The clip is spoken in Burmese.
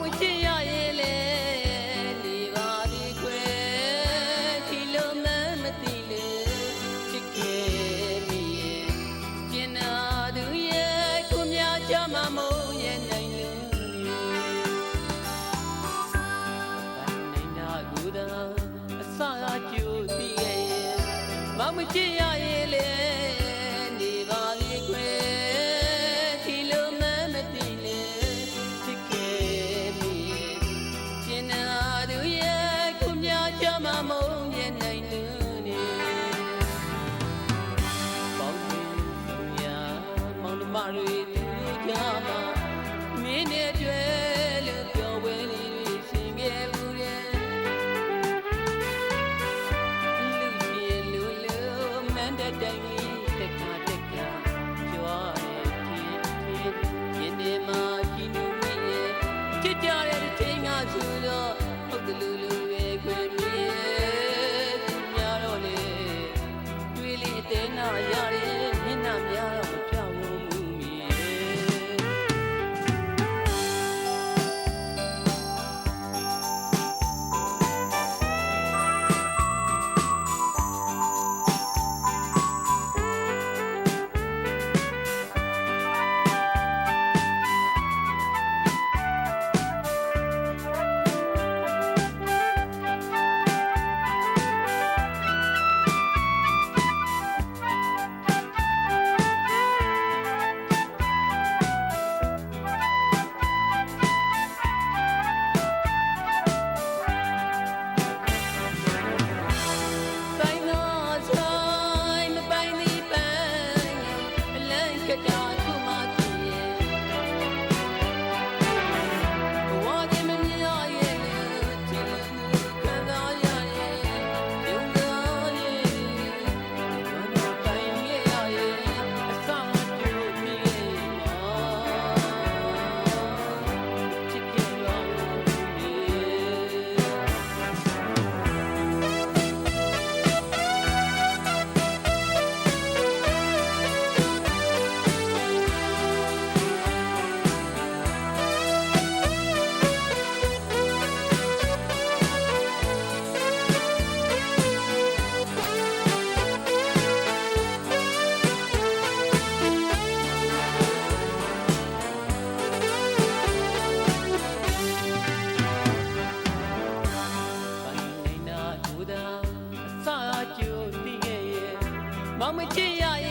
မချင်ရရဲ့လေနေပါပြီခွဲဒီလိုမှမသိလေချစ်ခဲ့မိရဲ့ကျင်နာသူရဲ့ကိုများချမမုံရဲ့နိုင်လူရဲ့နိုင်နာကူတာအစာကျိုးပြည့်ရဲ့မမချင်ရ တွေသူတို့ကြားမှာမင်းနဲ့တွေ့လို့ပြောဝဲလေးတွေရှင်ခဲ့မှုရဲ့လူပြေလူလူမန္တတိုင်းလေးတခါ Mama Gia.